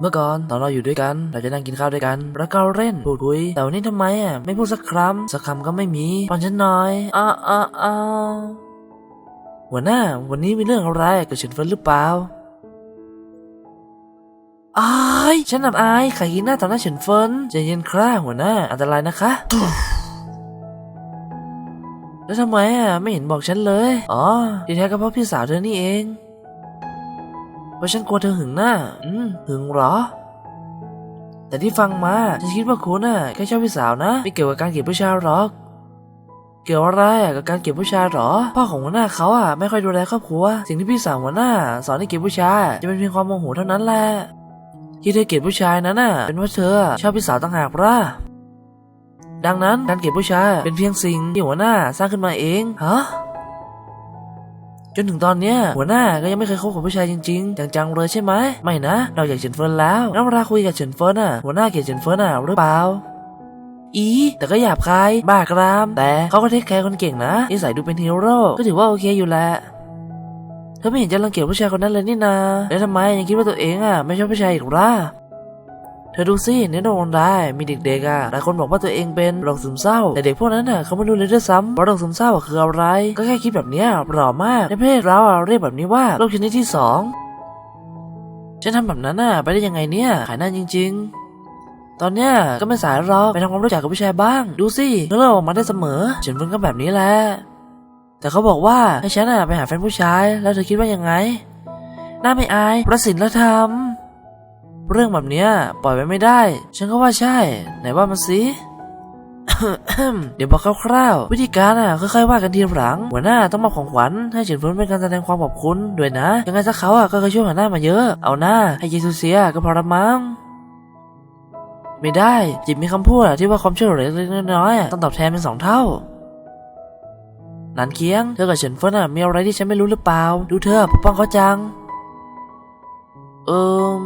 เมื่อก่อนตอนเราอยู่ด้วยกัน เราจะนั่งกินข้าวด้วยกัน แล้วก็เล่นพูดคุย แต่วันนี้ทำไมอะไม่พูดสักคำสักคำก็ไม่มีฟังฉันหน่อยอ้าอ้าอ้าหัวหน้า วันนี้มีเรื่องอะไรกับเฉินเฟินหรือเปล่าอายฉันอับอายใครกินหน้าต่อหน้าเฉินเฟินใจเย็นคร่าหัวหน้า อันตรายนะคะ แล้วทำไมอะไม่เห็นบอกฉันเลย อ๋อที่แท้ก็เพราะพี่สาวเธอนี่เอง เพราะฉันกลัวเธอหึงหน้า อืม หึงเหรอ แต่ที่ฟังมา ฉันคิดว่าคุณน่ะแค่ชอบพี่สาวนะ ไม่เกี่ยวกับการเกลียดผู้ชายหรอก เกี่ยวอะไรอะกับการเกลียดผู้ชายหรอ พ่อของหัวหน้าเขาอะไม่ค่อยดูแลครอบครัว สิ่งที่พี่สาวหัวหน้า สอนให้เกลียดผู้ชายจะเป็นเพียงความโมโหเท่านั้นแหละ ที่เธอเกลียดผู้ชายนั้นน่ะ เป็นว่าเธอชอบพี่สาวต่างหากล่ะดังนั้นการเกลียดผู้ชายเป็นเพียงสิ่งที่หัวหน้าสร้างขึ้นมาเอง ฮะ จนถึงตอนเนี้ยหัวหน้าก็ยังไม่เคยคบกับผู้ชายจริงๆจังๆเลยใช่ไหมไม่นะเราอยากเฉินเฟินแล้วงั้นเวลาคุยกับเฉินเฟินอะหัวหน้าเกลียดเฉินเฟินอะหรือเปล่าอีแต่ก็หยาบคายบ้ากราม แต่เขาก็เทคแคร์คนเก่งนะนิสัยดูเป็นฮีโร่ก็ถือว่าโอเคอยู่แหละเธอไม่เห็นจะรังเกียจผู้ชายคนนั้นเลยนี่นาแล้วทำไมยังคิดว่าตัวเองอะไม่ชอบผู้ชายอีกล่ะ เธอดูสิในโลกออนไลน์มีเด็กๆอะหลายคนบอกว่าตัวเองเป็นโรคซึมเศร้า แต่เด็กพวกนั้นน่ะเขาไม่รู้เลยด้วยซ้ำว่าโรคซึมเศร้าคืออะไร ก็แค่คิดแบบเนี้ยหล่อมากในประเทศเราเรียกแบบนี้ว่าโรคชนิดที่สองฉันทำแบบนั้นน่ะไปได้ยังไงเนี่ยขายหน้าจริง ๆ ตอนเนี้ยก็ไม่สายหรอกไปทำความรู้จักกับผู้ชายบ้าง ดูสิเรื่องออกมาได้เสมอฉันเพิ่งก็แบบนี้แหละแต่เขาบอกว่าให้ฉันอะไปหาแฟนผู้ชายแล้วเธอคิดว่ายังไงน่าไม่อายประสิทธิธรรม เรื่องแบบเนี้ยปล่อยไว้ไม่ได้ ฉันก็ว่าใช่ ไหนว่ามาสิเดี๋ยวบอกคร่าวๆวิธีการอะค่อยๆว่ากันทีหลัง หัวหน้าต้องมอบของขวัญให้เฉินเฟินเป็นการแสดงความขอบคุณด้วยนะ ยังไงซะเขาอะก็เคยช่วยหัวหน้ามาเยอะ เอาหน้าให้เยซูเซียก็พอละมั้งไม่ได้จิบมีคำพูดอะที่ว่าความช่วยเหลือเล็กๆน้อยๆต้องตอบแทนเป็นสองเท่าหลานเคียง เธอกับเฉินเฟินอะมีอะไรที่ฉันไม่รู้หรือเปล่า ดูเธอปกป้องเขาจัง เอิม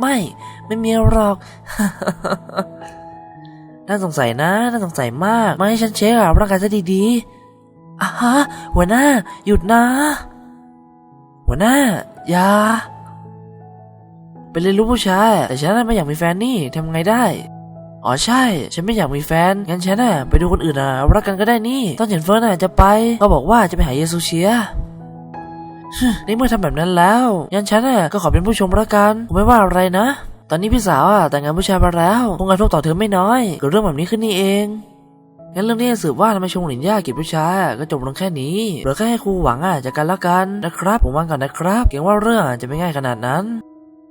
ไม่ ไม่มีหรอก น่าสงสัยนะ น่าสงสัยมาก มาให้ฉันเช็คอะร่างกายซะดีๆอะฮะ หัวหน้า หยุดนะ หัวหน้า อย่าไปเรียนรู้ผู้ชาย แต่ฉันน่ะไม่อยากมีแฟนนี่ทำไงได้อ๋อใช่ ฉันไม่อยากมีแฟน งั้นฉันน่ะไปดูคนอื่นอะรักกันก็ได้นี่ ตอนเห็นเฟิร์นอะจะไป ก็บอกว่าจะไปหาเยซูเชีย ในเมื่อทำแบบนั้นแล้วงั้นฉันน่ะก็ขอเป็นผู้ชมละกันผมไม่ว่าอะไรนะ ตอนนี้พี่สาวอะแต่งงานผู้ชายมาแล้วคงกระทบต่อเธอไม่น้อยเกิดเรื่องแบบนี้ขึ้นนี่เองงั้นเรื่องนี้สืบว่าทำไมชงหลินย่าเกลียดผู้ชายก็จบลงแค่นี้เหลือแค่ให้ครูหวังอะจากกันละกันนะครับ ผมวางก่อนนะครับเกรงว่าเรื่องอะจะไม่ง่ายขนาดนั้น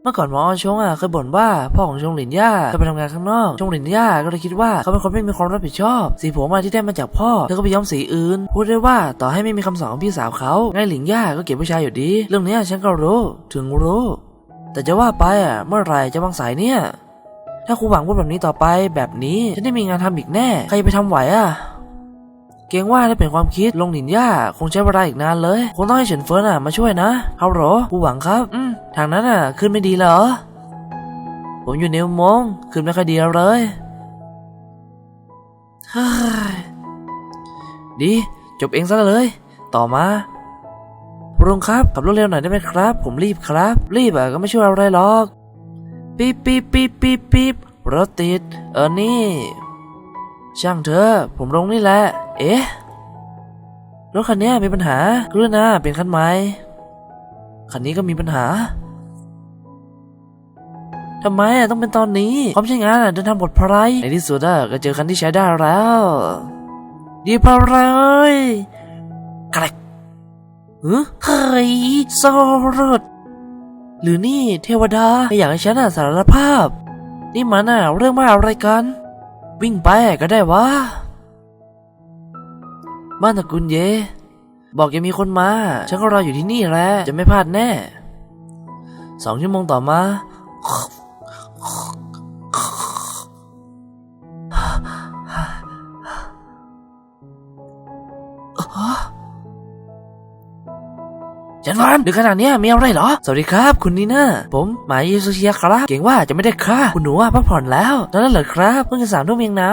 เมื่อก่อนหมออชงอะเคยบ่นว่าพ่อของชงหลินย่าจะไปทำงานข้างนอกชงหลินย่าก็เลยคิดว่าเขาเป็นคนไม่มีความรับผิดชอบ สีผมอะที่ได้มาจากพ่อเธอก็ไปย้อมสีอื่น พูดได้ว่าต่อให้ไม่มีคำสอนของพี่สาวเขาไงหลินย่าก็เกลียดผู้ชายอยู่ดี เรื่องนี้ฉันก็รู้ถึงรู้ แต่จะว่าไปอะเมื่อไหรจะวางสายเนี่ย ถ้าครูหวังพูดแบบนี้ต่อไปแบบนี้ฉันได้มีงานทำอีกแน่ใครไปทำไหวอะเกรงว่าถ้าเป็นความคิดลงหลินย่าคงใช้เวลาอีกนานเลย คงต้องให้เฉินเฟินอะมาช่วยนะเอาหรอครูหวังครับ อืม ทางนั้นอะ ขึ้นไม่ดีเหรอ ผมอยู่ในอุโมงค์ขึ้นไม่ค่อยดีเลยเฮ้ยดี จบเองซะเลย ต่อมาลุงครับขับรถเร็วหน่อยได้ไหมครับ ผมรีบครับ รีบอะก็ไม่ช่วยอะไรหรอกปี๊บปี๊บปี๊บปี๊บปี๊บรถติด เออนี่ ช่างเถอะผมลงนี่แหละ เอ๊ะรถคันนี้มีปัญหากรุณาเปลี่ยนคันใหม่คันนี้ก็มีปัญหา ทำไมอะต้องเป็นตอนนี้ความใช้งานอะเดินทางปลอดภัยในที่สุดอะก็เจอคันที่ใช้ได้แล้ว ดีพอเลยกระเฮ้ยเฮ้ยโซรดหรือนี่เทวดาไม่อยากให้ฉันอะสารภาพ นี่มันอะเรื่องมาอะไรกัน วิ่งไปก็ได้วะบ้านตระกุลเย บอกยังมีคนมา ฉันก็รออยู่ที่นี่แหละจะไม่พลาดแน่สองชั่วโมงต่อมา จันวันดึกขนาดนี้มีอะไรเหรอ สวัสดีครับ คุณนีน่าผมหมายยูซูเชียครับ เก่งว่าจะไม่ได้ค่าคุณหนูว่าพักผ่อนแล้วตอนนั้นเหรอครับเพิ่งจะสามทุ่มเองนะ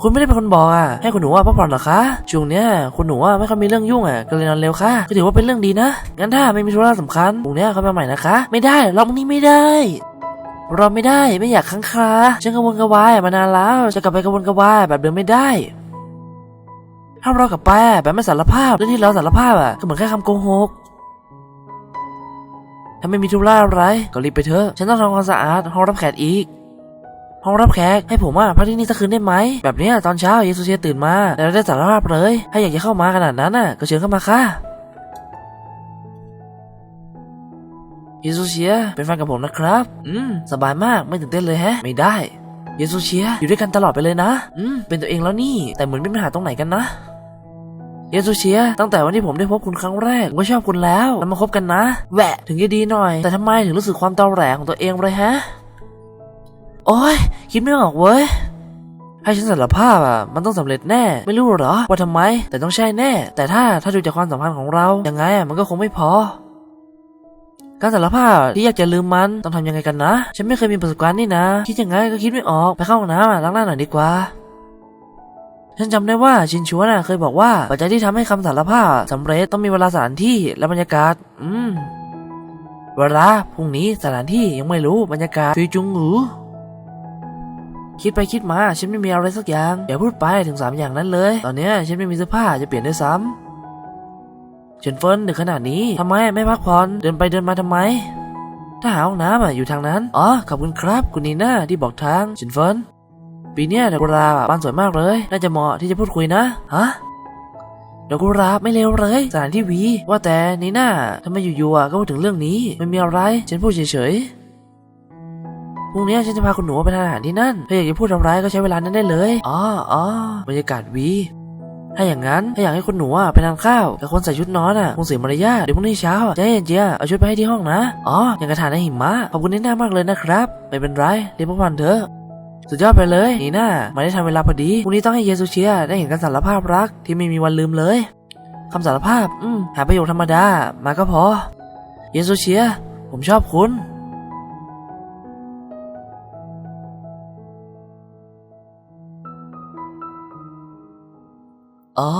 คุณไม่ได้เป็นคนบอกอะ ให้คุณหนูว่าพักผ่อนเหรอคะ ช่วงเนี้ยคุณหนูว่าไม่ค่อยมีเรื่องยุ่งอะ ก็เลยนอนเร็วค่ะ ก็ถือว่าเป็นเรื่องดีนะ งั้นถ้าไม่มีธุระสำคัญพรุ่งนี้เขามาใหม่นะคะ ไม่ได้รอบนี้ไม่ได้รอไม่ได้ไม่อยากค้างคาฉันกระวนกระวายมานานแล้วจะกลับไปกระวนกระวายแบบเดิมไม่ได้ ถ้าเรากับไปแบบไม่สารภาพเรื่องที่เราสารภาพอะก็เหมือนแค่คำโกหกถ้าไม่มีธุระอะไรก็รีบไปเถอะฉันต้องทำความสะอาดห้องรับแขกอีกห้องรับแขกให้ผมอะพักที่นี่สักคืนได้ไหมแบบนี้ตอนเช้าเยซูเชียตื่นมาแล้วได้สารภาพเลย ถ้าอยากจะเข้ามาขนาดนั้นน่ะก็เชิญเข้ามาค่ะเยซูเชียเป็นแฟนกับผมนะครับ อืม สบายมากไม่ตื่นเต้นเลยแฮะ ไม่ได้ เยซูเชียอยู่ด้วยกันตลอดไปเลยนะ อืม เป็นตัวเองแล้วนี่ แต่เหมือนมีปัญหาตรงไหนกันนะ เยซูเชียตั้งแต่วันที่ผมได้พบคุณครั้งแรกผมก็ชอบคุณแล้วเรามาคบกันนะ แหวะถึงจะดีหน่อย แต่ทำไมถึงรู้สึกความตอแหลของตัวเองเลยฮะ โอ้ยคิดไม่ออกเว้ยให้ฉันสารภาพอะมันต้องสำเร็จแน่ไม่รู้เหรอ ว่าทำไม แต่ต้องใช่แน่ แต่ถ้าถ้าดูจากความสัมพันธ์ของเรายังไงอะมันก็คงไม่พอ การสารภาพที่อยากจะลืมมันต้องทำยังไงกันนะ ฉันไม่เคยมีประสบการณ์นี่นะ คิดยังไงก็คิดไม่ออกไปเข้าห้องน้ำล้างหน้าหน่อยดีกว่า ฉันจำได้ว่าชินชัวน่ะเคยบอกว่าปัจจัยที่ทำให้คำสารภาพสำเร็จต้องมีเวลาสถานที่และบรรยากาศ อืม เวลาพรุ่งนี้สถานที่ยังไม่รู้บรรยากาศจุยจุงหูคิดไปคิดมาฉันไม่มีอะไรสักอย่างอย่าพูดไปถึงสามอย่างนั้นเลย ตอนนี้ฉันไม่มีเสื้อผ้าจะเปลี่ยนด้วยซ้ำเฉินเฟินดึกขนาดนี้ทำไมไม่พักผ่อนเดินไปเดินมาทำไม ถ้าหาห้องน้ำอะอยู่ทางนั้น อ๋อขอบคุณครับ คุณนีน่าที่บอกทางเฉินเฟิน ปีเนี้ยดอกกุหลาบอะบ้านสวยมากเลย น่าจะเหมาะที่จะพูดคุยนะ ฮะดอกกุหลาบไม่เลวเลยสถานที่วี ว่าแต่นีน่าทำไมอยู่ๆอะก็พูดถึงเรื่องนี้ไม่มีอะไร ฉันพูดเฉยๆพรุ่งนี้ฉันจะพาคุณหนูไปทานอาหารที่นั่นถ้าอยากจะพูดอะไรก็ใช้เวลานั้นได้เลยอ๋ออ๋อบรรยากาศวีถ้าอย่างนั้นถ้าอยากให้คุณหนูอะไปทานข้าวแต่คนใส่ชุดนอนอะคงเสียมารยาทเดี๋ยวพรุ่งนี้เช้าอะใจเยนเจียเอาชุดไปให้ที่ห้องนะอ๋ออย่างกระถางในหิมะขอบคุณนี่น่ามากเลยนะครับ ไม่เป็นไรเรียกพวกพันเถอะ สุดยอดไปเลยนี่น่ามาได้ทันเวลาพอดีพรุ่งนี้ต้องให้เยซูเชียได้เห็นการสารภาพรักที่ไม่มีวันลืมเลยคำสารภาพ อืม หาประโยคธรรมดา มาก็พอ เยซูเชีย ผมชอบคุณอ๋อ